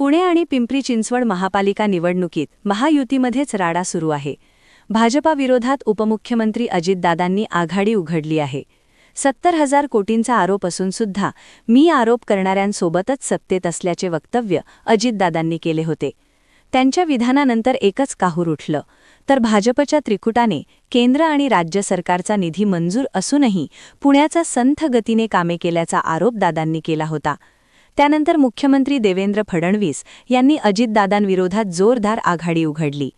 पुणे आणि पिंपरी चिंचवड महापालिका निवडणुकीत महायुतीमध्येच राडा सुरू आहे. भाजपा विरोधात उपमुख्यमंत्री अजितदादांनी आघाडी उघडली आहे. सत्तर हजार कोटींचा आरोप असून सुद्धा मी आरोप करणाऱ्यांसोबतच सत्तेत असल्याचे वक्तव्य अजितदादांनी केले होते. त्यांच्या विधानानंतर एकच काहूर उठलं. तर भाजपच्या त्रिकुटाने केंद्र आणि राज्य सरकारचा निधी मंजूर असूनही पुण्याचा संथ गतीने कामे केल्याचा आरोप दादांनी केला होता. त्यानंतर मुख्यमंत्री देवेंद्र फडणवीस यांनी अजितदादांविरोधात जोरदार आघाडी उघडली.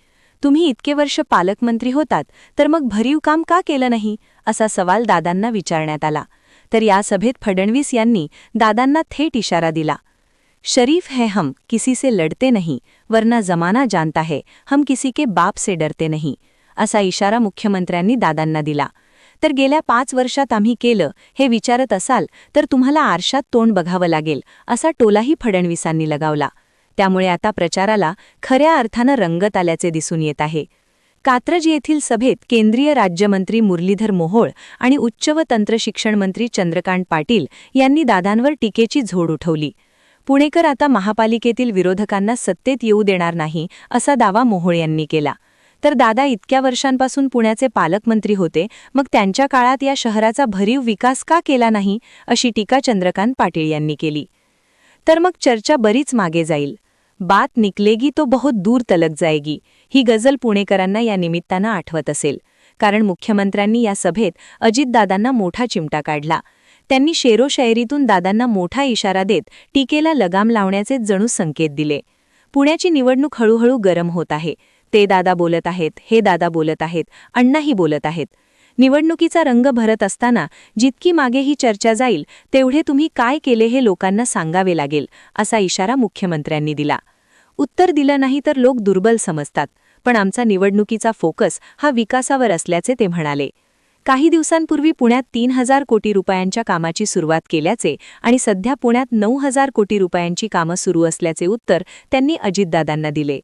तुम्ही इतके वर्ष पालकमंत्री होतात तर मग भरीव काम का केलं नाही? असा सवाल दादांना विचारण्यात आला. तर या सभेत फडणवीस यांनी दादांना थेट इशारा दिला. शरीफ है हम किसी से लढते नहीं वरना जमाना जानता है हम किसी के बाप से डरते नहीं असा इशारा मुख्यमंत्र्यांनी दादांना दिला. तर गेल्या पाच वर्षात आम्ही केलं हे विचारत असाल तर तुम्हाला आरशात तोंड बघावं लागेल असा टोलाही फडणवीसांनी लगावला. त्यामुळे आता प्रचाराला खऱ्या अर्थानं रंगत आल्याचे दिसून येत आहे. कात्रज येथील सभेत केंद्रीय राज्यमंत्री मुरलीधर मोहोळ आणि उच्च व तंत्रशिक्षण मंत्री चंद्रकांत पाटील यांनी दादांवर टीकेची झोड उठवली. पुणेकर आता महापालिकेतील विरोधकांना सत्तेत येऊ देणार नाही असा दावा मोहोळ यांनी केला. तर दादा इतक्या वर्षांपासून पुण्याचे पालकमंत्री होते मग त्यांच्या काळात या शहराचा भरीव विकास का केला नाही अशी टीका चंद्रकांत पाटील यांनी केली. तर मग चर्चा बरीच मागे जाईल. बात निकलेगी तो बहुत दूर तलक जाएगी ही गजल पुणेकरांना या निमित्तानं आठवत असेल. कारण मुख्यमंत्र्यांनी या सभेत अजितदादांना मोठा चिमटा काढला. त्यांनी शेरोशायरीतून दादांना मोठा इशारा देत टीकेला लगाम लावण्याचे जणू संकेत दिले. पुण्याची निवडणूक हळूहळू गरम होत आहे. ते दादा बोलत आहेत हे दादा बोलत आहेत अण्णाही बोलत आहेत. निवडणुकीचा रंग भरत असताना जितकी मागे ही चर्चा जाईल तेवढे तुम्ही काय केले हे लोकांना सांगावे लागेल असा इशारा मुख्यमंत्र्यांनी दिला. उत्तर दिलं नाही तर लोक दुर्बल समजतात पण आमचा निवडणुकीचा फोकस हा विकासावर असल्याचे ते म्हणाले. काही दिवसांपूर्वी पुण्यात तीन हजार कोटी रुपयांच्या कामाची सुरुवात केल्याचे आणि सध्या पुण्यात नऊ हजार कोटी रुपयांची कामं सुरू असल्याचे उत्तर त्यांनी अजितदादांना दिले.